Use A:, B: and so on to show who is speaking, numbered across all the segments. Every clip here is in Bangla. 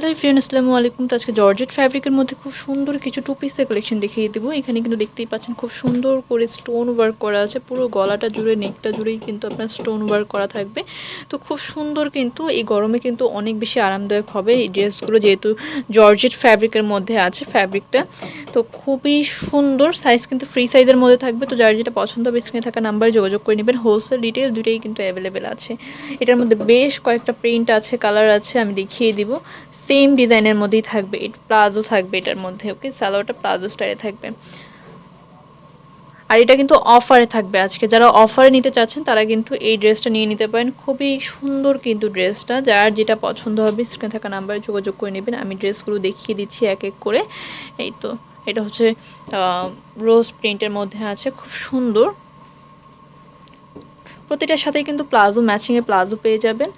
A: হ্যালো ফ্রেন্ড আসসালামু আলাইকুম। তো আজকে জর্জেট ফ্যাব্রিকের মধ্যে খুব সুন্দর কিছু টু পিসের কালেকশন দেখিয়ে দেবো। এখানে কিন্তু দেখতেই পাচ্ছেন খুব সুন্দর করে স্টোন ওয়ার্ক করা আছে। পুরো গলাটা জুড়ে নেকটা জুড়েই কিন্তু আপনার স্টোন ওয়ার্ক করা থাকবে। তো খুব সুন্দর কিন্তু, এই গরমে কিন্তু অনেক বেশি আরামদায়ক হবে এই ড্রেসগুলো যেহেতু জর্জেট ফ্যাব্রিকের মধ্যে আছে ফ্যাব্রিকটা তো খুবই সুন্দর সাইজ কিন্তু ফ্রি সাইজের মধ্যে থাকবে। তো যার যেটা পছন্দ হবে স্ক্রিনে থাকা নাম্বারে যোগাযোগ করে নেবেন। হোলসেল রিটেল দুটোই কিন্তু অ্যাভেলেবেল আছে। এটার মধ্যে বেশ কয়েকটা প্রিন্ট আছে কালার আছে, আমি দেখিয়ে দিব। সেম ডিজাইনের মধ্যেই থাকবে। প্লাজো থাকবে এটার মধ্যে ওকে সালোয়ারটা প্লাজো স্টাইলে থাকবে। আর এটা কিন্তু অফারে থাকবে। আজকে যারা অফারে নিতে চাচ্ছেন, তারা কিন্তু এই ড্রেসটা নিয়ে নিতে পারেন। খুবই সুন্দর কিন্তু ড্রেসটা যার যেটা পছন্দ হবে স্ক্রিনে থাকা নাম্বারে যোগাযোগ করে নেবেন। আমি ড্রেসগুলো দেখিয়ে দিচ্ছি এক এক করে। এই তো, এটা হচ্ছে রোজ প্রিন্টের মধ্যে আছে। খুব সুন্দর। প্রতিটার সাথেই কিন্তু প্লাজো ম্যাচিংয়ে প্লাজো পেয়ে যাবেন।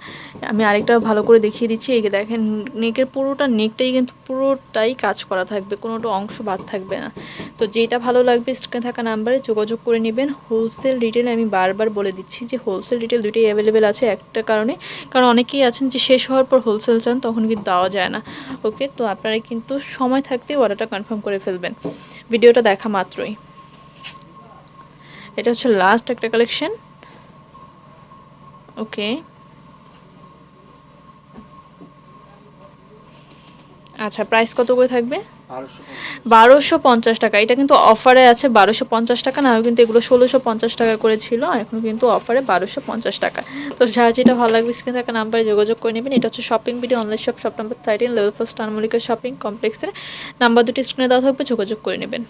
A: আমি আরেকটা ভালো করে দেখিয়ে দিচ্ছি, এই দেখেন, নেকের পুরোটা, নেকটাই কিন্তু পুরোটাই কাজ করা থাকবে, কোনোটা অংশ বাদ থাকবে না। তো যেটা ভালো লাগবে স্ক্রিনে থাকা নাম্বারে যোগাযোগ করে নেবেন। হোলসেল রিটেল আমি বারবার বলে দিচ্ছি যে হোলসেল রিটেল দুটোই অ্যাভেলেবেল আছে একটা কারণে। কারণ অনেকেই আছেন যে শেষ হওয়ার পর হোলসেল চান, তখন কিন্তু দেওয়া যায় না। ওকে তো আপনারা কিন্তু সময় থাকতে অর্ডারটা কনফার্ম করে ফেলবেন। ভিডিওটা দেখা মাত্রই। এটা হচ্ছে লাস্ট একটা কালেকশন ওকে আচ্ছা প্রাইস কত করে থাকবে? বারোশো পঞ্চাশ টাকা। এটা কিন্তু অফারে আছে বারোশো পঞ্চাশ টাকা, না কিন্তু এগুলো ষোলোশো পঞ্চাশ টাকা করে ছিল, এখন কিন্তু অফারে বারোশো পঞ্চাশ টাকা। তো যার যেটা ভালো লাগবে স্ক্রিনে থাকা নাম্বারে যোগাযোগ করে নেবেন। এটা হচ্ছে shopping video online shop shop number thirteen level star Mallika shopping কমপ্লেক্সের নাম্বার দুটি স্ক্রিনে দেওয়া থাকবে, যোগাযোগ করে নেবেন।